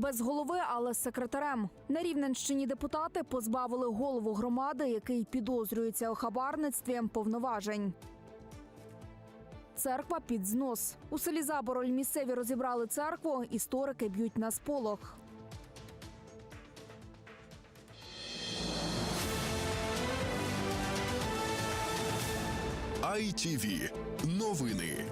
Без голови, але з секретарем. На Рівненщині депутати позбавили голову громади, який підозрюється у хабарництві повноважень. Церква під знос. У селі Забороль місцеві розібрали церкву, історики б'ють на сполох. ITV. Новини.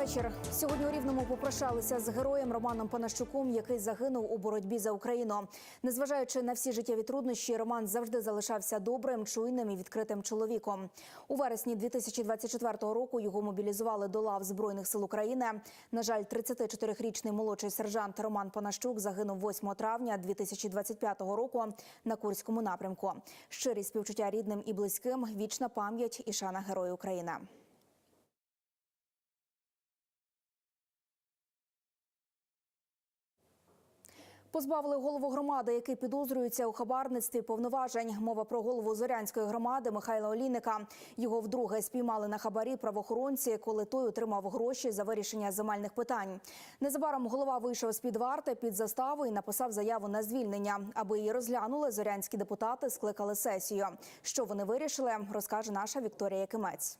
Вечір. Сьогодні у Рівному попрощалися з героєм Романом Панащуком, який загинув у боротьбі за Україну. Незважаючи на всі життєві труднощі, Роман завжди залишався добрим, чуйним і відкритим чоловіком. У вересні 2024 року його мобілізували до лав збройних сил України. На жаль, 34-річний молодший сержант Роман Панащук загинув 8 травня 2025 року на Курському напрямку. Щирі співчуття рідним і близьким, вічна пам'ять і шана герою України. Позбавили голову громади, який підозрюється у хабарництві повноважень. Мова про голову Зорянської громади Михайла Олійника. Його вдруге спіймали на хабарі правоохоронці, коли той отримав гроші за вирішення земельних питань. Незабаром голова вийшов з під варти під заставу і написав заяву на звільнення. Аби її розглянули, зорянські депутати скликали сесію. Що вони вирішили, розкаже наша Вікторія Якимець.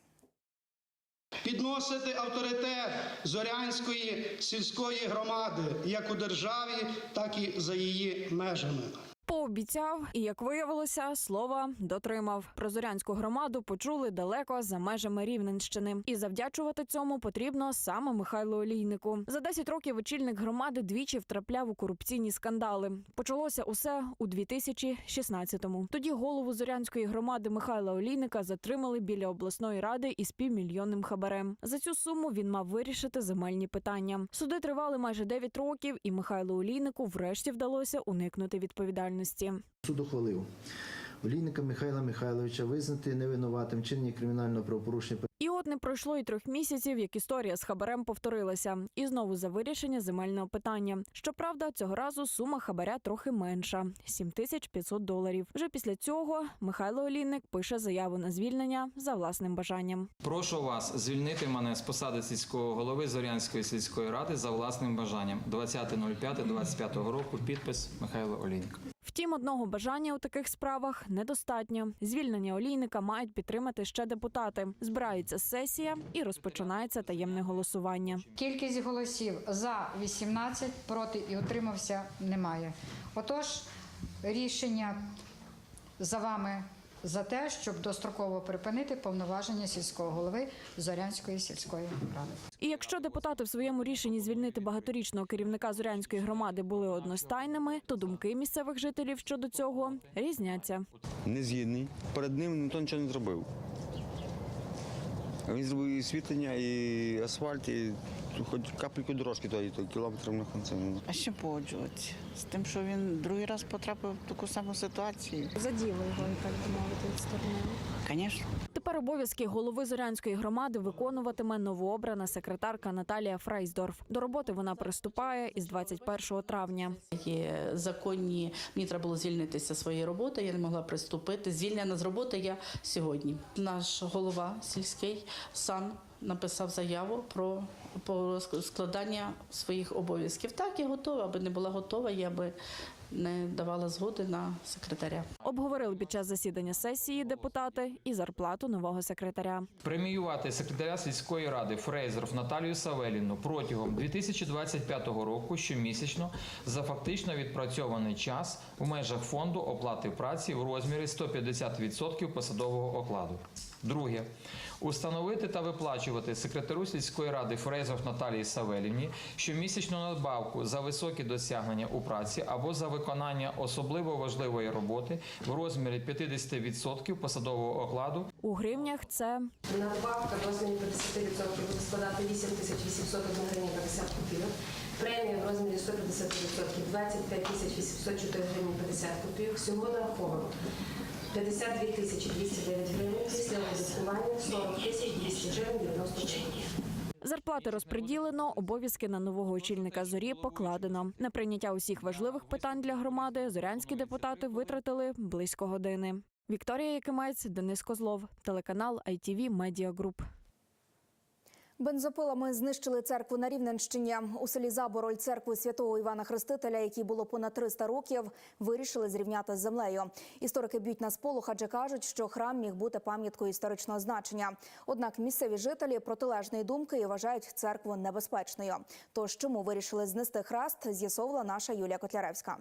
Підносити авторитет Зорянської сільської громади як у державі, так і за її межами. Пообіцяв і, як виявилося, слова дотримав. Про зорянську громаду почули далеко за межами Рівненщини. І завдячувати цьому потрібно саме Михайлу Олійнику. За 10 років очільник громади двічі втрапляв у корупційні скандали. Почалося усе у 2016-му. Тоді голову зорянської громади Михайла Олійника затримали біля обласної ради із півмільйонним хабарем. За цю суму він мав вирішити земельні питання. Суди тривали майже 9 років, і Михайлу Олійнику врешті вдалося уникнути відповідальності. Суд ухвалив олійника Михайла Михайловича визнати невинуватим чинні кримінального правопорушення І от не пройшло і трьох місяців, як історія з хабарем повторилася, і знову за вирішення земельного питання. Щоправда, цього разу сума хабаря трохи менша 7500 доларів. Вже після цього Михайло Олійник пише заяву на звільнення за власним бажанням. Прошу вас звільнити мене з посади сільського голови Зорянської сільської ради за власним бажанням. 20.05.25 року. Підпис Михайло Олійник. Втім, одного бажання у таких справах недостатньо. Звільнення олійника мають підтримати ще депутати. Збирається сесія і розпочинається таємне голосування. Кількість голосів за 18, проти і утримався немає. Отож, рішення за вами за те, щоб достроково припинити повноваження сільського голови Зорянської сільської ради. І якщо депутати в своєму рішенні звільнити багаторічного керівника Зорянської громади були одностайними, то думки місцевих жителів щодо цього різняться. не згідний. Перед ним ніхто нічого не зробив. Він зробив і світлення, і асфальт, і хоч капельку дорожки тої, то кілометрів на кінці. А що погоджуватися з тим, що він другий раз потрапив в таку саму ситуацію? Заділи його, так би мовити, відсторонили. Звісно. Тепер обов'язки голови Зорянської громади виконуватиме новообрана секретарка Наталія Фрейсдорф. До роботи вона приступає із 21 травня. Є законні, мені треба було звільнитися своєї роботи, я не могла приступити. Звільнена з роботи я сьогодні. Наш голова сільський сам написав заяву про, про складання своїх обов'язків. Так, я готова, аби не була готова, я би не давала згоди на секретаря. Обговорили під час засідання сесії депутати і зарплату нового секретаря. Преміювати секретаря сільської ради Фрейзеров Наталію Савелівну протягом 2025 року щомісячно за фактично відпрацьований час в межах фонду оплати праці в розмірі 150% посадового окладу. Друге. Установити та виплачувати секретарю сільської ради Фрейзеров Наталії Савелівні щомісячну надбавку за високі досягнення у праці або за виконання особливо важливої роботи в розмірі 50% посадового окладу У гривнях це Надбавка в розмірі 50% буде складати 8 тисяч 801 гривні 50 копійок. Премія в розмірі 150% 25 тисяч 804 гривні 50 копійок. Всього нараховано 52 тисячі 209 гривень. Після оподаткування 40 тисяч 200 гривень 90 гривень. зарплати розподілено, обов'язки на нового очільника зорі покладено. На прийняття усіх важливих питань для громади зорянські депутати витратили близько години. Вікторія Якимець, Денис Козлов, телеканал ITV Media Group. Бензопилами знищили церкву на Рівненщині. У селі Забороль церкву святого Івана Хрестителя, якій було понад 300 років, вирішили зрівняти з землею. Історики б'ють на сполох, адже кажуть, що храм міг бути пам'яткою історичного значення. Однак місцеві жителі протилежної думки вважають церкву небезпечною. Тож чому вирішили знести хрест, з'ясовувала наша Юлія Котляревська.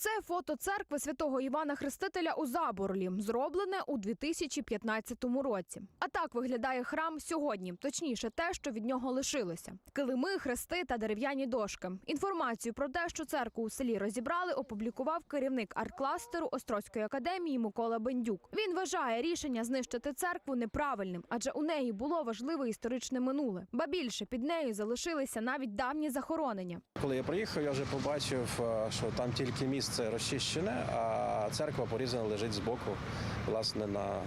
Це фото церкви святого Івана Хрестителя у Заборлі, зроблене у 2015 році. А так виглядає храм сьогодні, точніше, те, що від нього лишилося: килими, хрести та дерев'яні дошки. Інформацію про те, що церкву у селі розібрали, опублікував керівник арт-кластеру Острозької академії Микола Бендюк. Він вважає рішення знищити церкву неправильним, адже у неї було важливе історичне минуле. Ба більше під нею залишилися навіть давні захоронення. Коли я приїхав, я вже побачив, е, що там тільки місце розчищене, а церква порізана лежить збоку, власне, на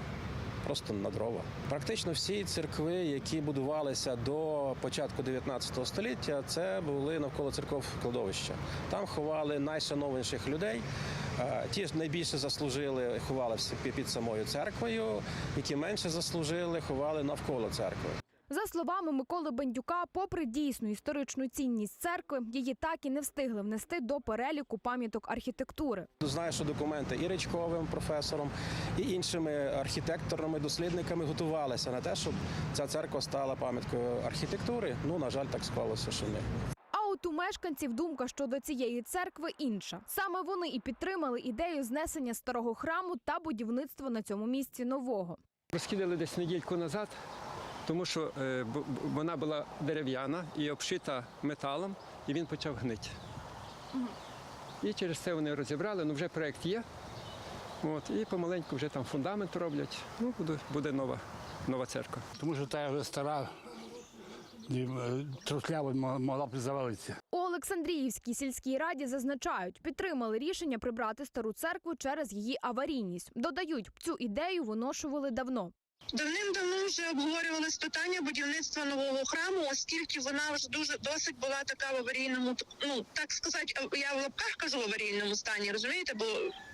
просто на дрова. Практично всі церкви, які будувалися до початку 19 століття, це були навколо церков кладовища. Там ховали найшановніших людей. Е, Ті ж найбільше заслужили, ховалися під самою церквою, які менше заслужили, ховали навколо церкви. За словами Миколи Бендюка, попри дійсну історичну цінність церкви, її так і не встигли внести до переліку пам'яток архітектури. Знаю, що документи і Речковим професором, і іншими архітекторами, дослідниками готувалися на те, щоб ця церква стала пам'яткою архітектури. Ну, на жаль, так склалося, що. А от у мешканців думка щодо цієї церкви інша. Саме вони і підтримали ідею знесення старого храму та будівництва на цьому місці нового. Розкидали десь недільку назад, тому що е, вона була дерев'яна і обшита металом, і він почав гнити. І через це вони розібрали, ну вже проєкт є. От, і помаленьку вже там фундамент роблять. Ну, буде, буде нова, нова церква. Тому що та вже стара, і, е, трусляво могла б завалитися. У Олександріївській сільській раді зазначають, підтримали рішення прибрати стару церкву через її аварійність. Додають, цю ідею виношували давно. Давним-давно вже обговорювалось питання будівництва нового храму, оскільки вона вже дуже досить була така в аварійному, ну так сказати, я в лапках кажу в аварійному стані, розумієте, бо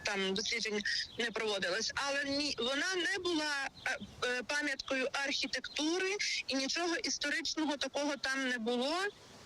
там досліджень не проводилось. Але ні, вона не була е, е, пам'яткою архітектури і нічого історичного такого там не було,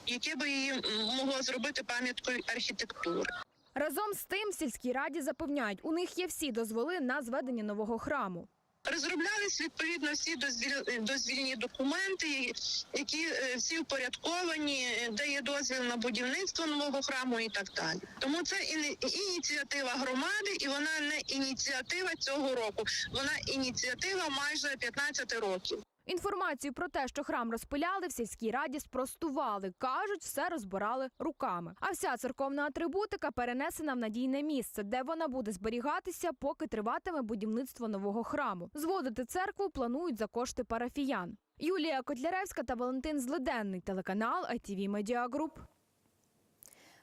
яке би її могло зробити пам'яткою архітектури. Разом з тим, сільській раді запевняють, у них є всі дозволи на зведення нового храму. Розроблялись відповідно всі дозвіль, дозвільні документи, які е, всі упорядковані, де є дозвіл на будівництво нового храму і так далі. Тому це іні- ініціатива громади, і вона не ініціатива цього року. Вона ініціатива майже 15 років. Інформацію про те, що храм розпиляли, в сільській раді спростували. Кажуть, все розбирали руками. А вся церковна атрибутика перенесена в надійне місце, де вона буде зберігатися, поки триватиме будівництво нового храму. Зводити церкву планують за кошти парафіян. Юлія Котляревська та Валентин Злиденний, телеканал ITV Media Group.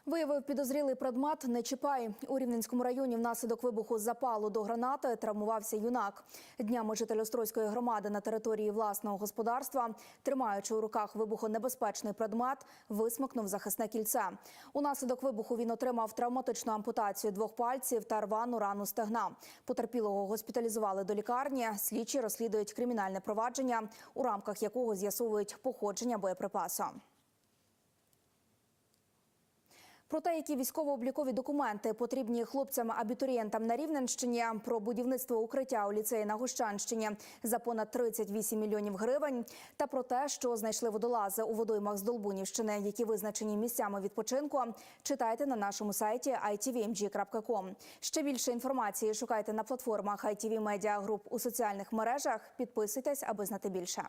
Виявив підозрілий предмет «Не чіпай». У Рівненському районі внаслідок вибуху запалу до гранати травмувався юнак. Днями житель Острозької громади на території власного господарства, тримаючи у руках вибухонебезпечний предмет, висмикнув захисне кільце. Унаслідок вибуху він отримав травматичну ампутацію двох пальців та рвану рану стегна. Потерпілого госпіталізували до лікарні. Слідчі розслідують кримінальне провадження, у рамках якого з'ясовують походження боєприпасу. Про те, які військово-облікові документи потрібні хлопцям-абітурієнтам на Рівненщині, про будівництво укриття у ліцеї на Гущанщині за понад 38 мільйонів гривень, та про те, що знайшли водолази у водоймах з Долбунівщини, які визначені місцями відпочинку, читайте на нашому сайті itvmg.com. Ще більше інформації шукайте на платформах ITV Media Group у соціальних мережах. Підписуйтесь, аби знати більше.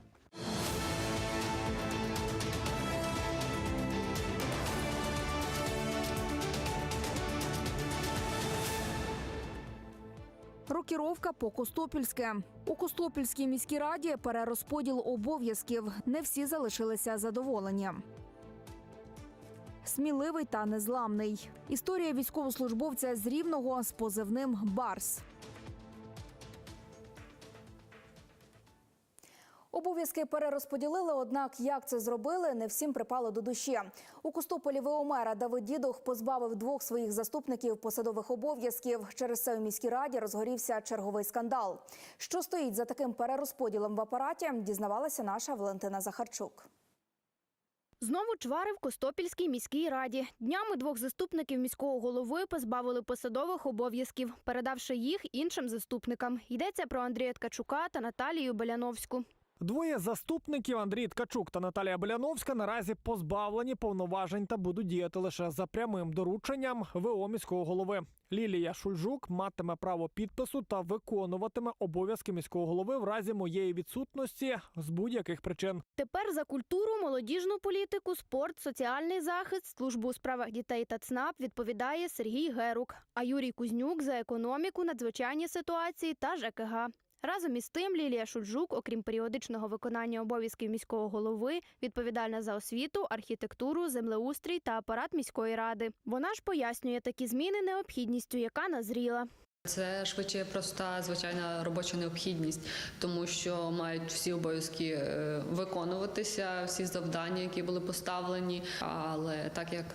Рокіровка по Костопільське у Костопільській міській раді перерозподіл обов'язків. Не всі залишилися задоволені. Сміливий та незламний. Історія військовослужбовця з рівного з позивним Барс. Обов'язки перерозподілили, однак як це зробили, не всім припало до душі. У Костополі ВО мера Давид Дідух позбавив двох своїх заступників посадових обов'язків. Через це у міській раді розгорівся черговий скандал. Що стоїть за таким перерозподілом в апараті, дізнавалася наша Валентина Захарчук. Знову чвари в Костопільській міській раді. Днями двох заступників міського голови позбавили посадових обов'язків, передавши їх іншим заступникам. Йдеться про Андрія Ткачука та Наталію Беляновську. Двоє заступників Андрій Ткачук та Наталія Беляновська наразі позбавлені повноважень та будуть діяти лише за прямим дорученням ВО міського голови. Лілія Шульжук матиме право підпису та виконуватиме обов'язки міського голови в разі моєї відсутності з будь-яких причин. Тепер за культуру, молодіжну політику, спорт, соціальний захист, службу у справах дітей та ЦНАП відповідає Сергій Герук, а Юрій Кузнюк за економіку, надзвичайні ситуації та ЖКГ. Разом із тим Лілія Шульжук, окрім періодичного виконання обов'язків міського голови, відповідальна за освіту, архітектуру, землеустрій та апарат міської ради. Вона ж пояснює такі зміни необхідністю, яка назріла. Це швидше проста звичайна робоча необхідність, тому що мають всі обов'язки е, виконуватися, всі завдання, які були поставлені. Але так як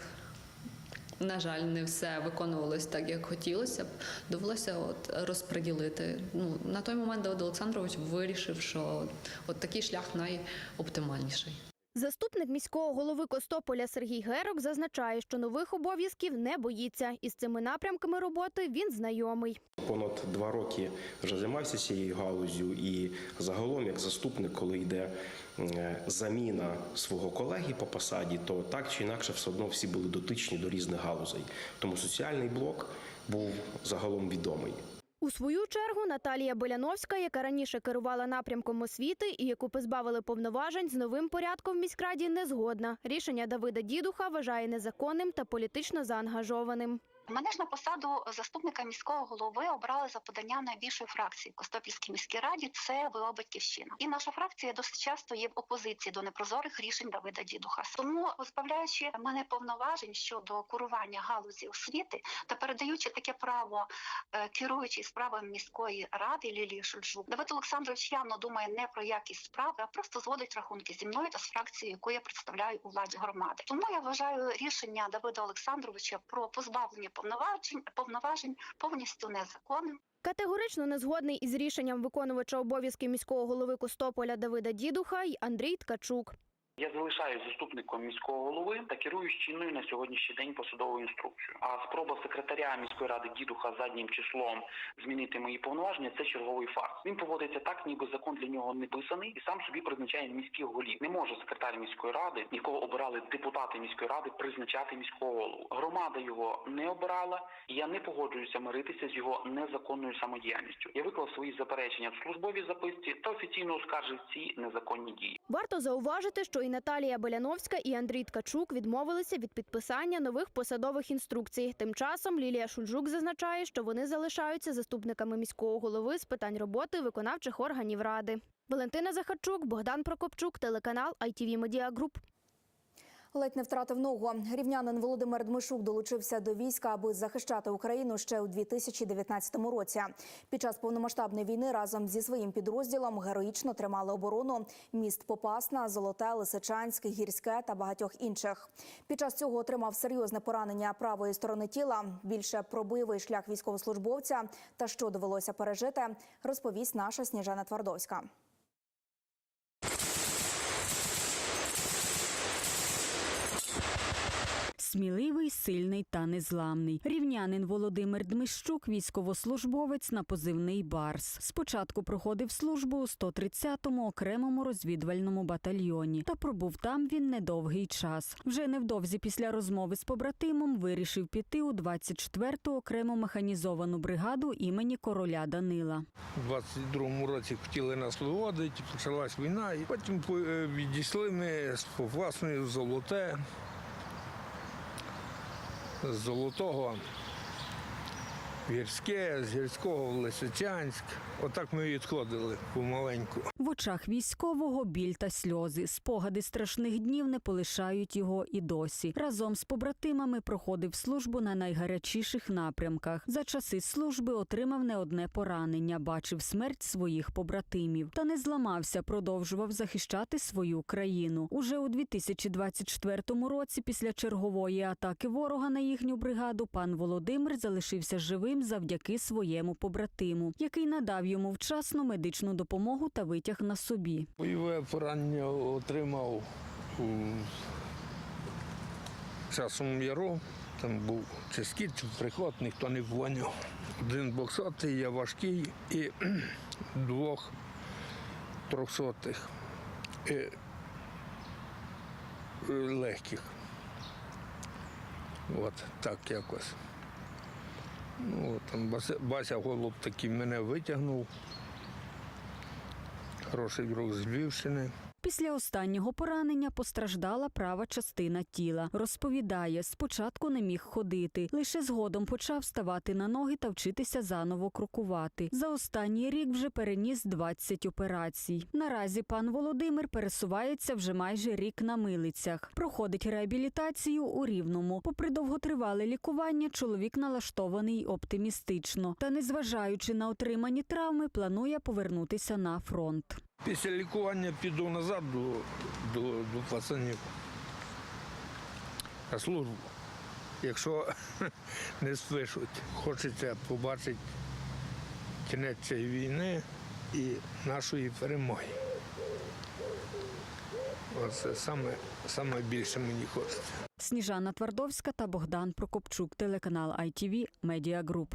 на жаль, не все виконувалось так, як хотілося б. Довелося от розподілити. Ну на той момент Давид Олександрович вирішив, що от такий шлях найоптимальніший. Заступник міського голови Костополя Сергій Герок зазначає, що нових обов'язків не боїться, і з цими напрямками роботи він знайомий. Понад два роки вже займався цією галузю, і загалом, як заступник, коли йде е, заміна свого колеги по посаді, то так чи інакше все одно всі були дотичні до різних галузей. Тому соціальний блок був загалом відомий. У свою чергу Наталія Беляновська, яка раніше керувала напрямком освіти і яку позбавили повноважень з новим порядком в міськраді, не згодна. Рішення Давида Дідуха вважає незаконним та політично заангажованим. Мене ж на посаду заступника міського голови обрали за подання найбільшої фракції Костопільській міській раді. Це ВО Батьківщина. І наша фракція досить часто є в опозиції до непрозорих рішень Давида Дідуха. Тому, позбавляючи мене повноважень щодо курування галузі освіти та передаючи таке право е, керуючій справами міської ради Лілії Шульжук, Давид Олександрович явно думає не про якість справи, а просто зводить рахунки зі мною та з фракцією, яку я представляю у владі громади. Тому я вважаю рішення Давида Олександровича про позбавлення повноважень повноважень повністю незаконним. Категорично не згодний із рішенням виконувача обов'язки міського голови Костополя Давида Дідуха й Андрій Ткачук. Я залишаюсь заступником міського голови та керую чинною на сьогоднішній день посадовою інструкцією. А спроба секретаря міської ради дідуха заднім числом змінити мої повноваження це черговий фарс. Він поводиться так, ніби закон для нього не писаний, і сам собі призначає міських голів. Не може секретар міської ради, якого обирали депутати міської ради, призначати міського голову. Громада його не обирала, і я не погоджуюся миритися з його незаконною самодіяльністю. Я виклав свої заперечення в службовій записці та офіційно оскаржив ці незаконні дії. Варто зауважити, що і Наталія Беляновська, і Андрій Ткачук відмовилися від підписання нових посадових інструкцій. Тим часом Лілія Шульжук зазначає, що вони залишаються заступниками міського голови з питань роботи виконавчих органів ради. Валентина Захарчук, Богдан Прокопчук, телеканал ITV Media Group. Ледь не втратив ногу. Рівнянин Володимир Дмишук долучився до війська, аби захищати Україну ще у 2019 році. Під час повномасштабної війни разом зі своїм підрозділом героїчно тримали оборону міст Попасна, Золоте, Лисичанськ, Гірське та багатьох інших. Під час цього отримав серйозне поранення правої сторони тіла. Більше про бойовий шлях військовослужбовця та що довелося пережити, розповість наша Сніжана Твардовська. Сміливий, сильний та незламний. Рівнянин Володимир Дмищук, військовослужбовець на позивний Барс. Спочатку проходив службу у 130-му окремому розвідувальному батальйоні, та пробув там він недовгий час. Вже невдовзі після розмови з побратимом вирішив піти у 24-ту окрему механізовану бригаду імені короля Данила. У 22-му році хотіли нас виводити, почалась війна, і потім е, відійшли ми з Попасної в золоте. З золотого Гірське, з Гірського в Лисичанськ. Отак ми відходили помаленьку. В очах військового біль та сльози. Спогади страшних днів не полишають його і досі. Разом з побратимами проходив службу на найгарячіших напрямках. За часи служби отримав не одне поранення, бачив смерть своїх побратимів. Та не зламався, продовжував захищати свою країну. Уже у 2024 році, після чергової атаки ворога на їхню бригаду, пан Володимир залишився живим завдяки своєму побратиму, який надав йому вчасну медичну допомогу та витяг на собі. Бойове поранення отримав у часом яру. Там був чи скіт, чи приход, ніхто не поняв. Один двохсотий, я важкий і двох трьохсотих е, легких. От так якось. Ну, там Бася, Голуб такий мене витягнув. Хороший друг з Львівщини. Після останнього поранення постраждала права частина тіла. Розповідає, спочатку не міг ходити, лише згодом почав ставати на ноги та вчитися заново крокувати. За останній рік вже переніс 20 операцій. Наразі пан Володимир пересувається вже майже рік на милицях. Проходить реабілітацію у Рівному. Попри довготривале лікування, чоловік налаштований оптимістично. Та, незважаючи на отримані травми, планує повернутися на фронт. Після лікування піду назад до, до, до пацанів. На службу. Якщо не спишуть, хочеться побачити кінець цієї війни і нашої перемоги. Оце саме, саме більше мені хочеться. Сніжана Твардовська та Богдан Прокопчук, телеканал ITV Media Group.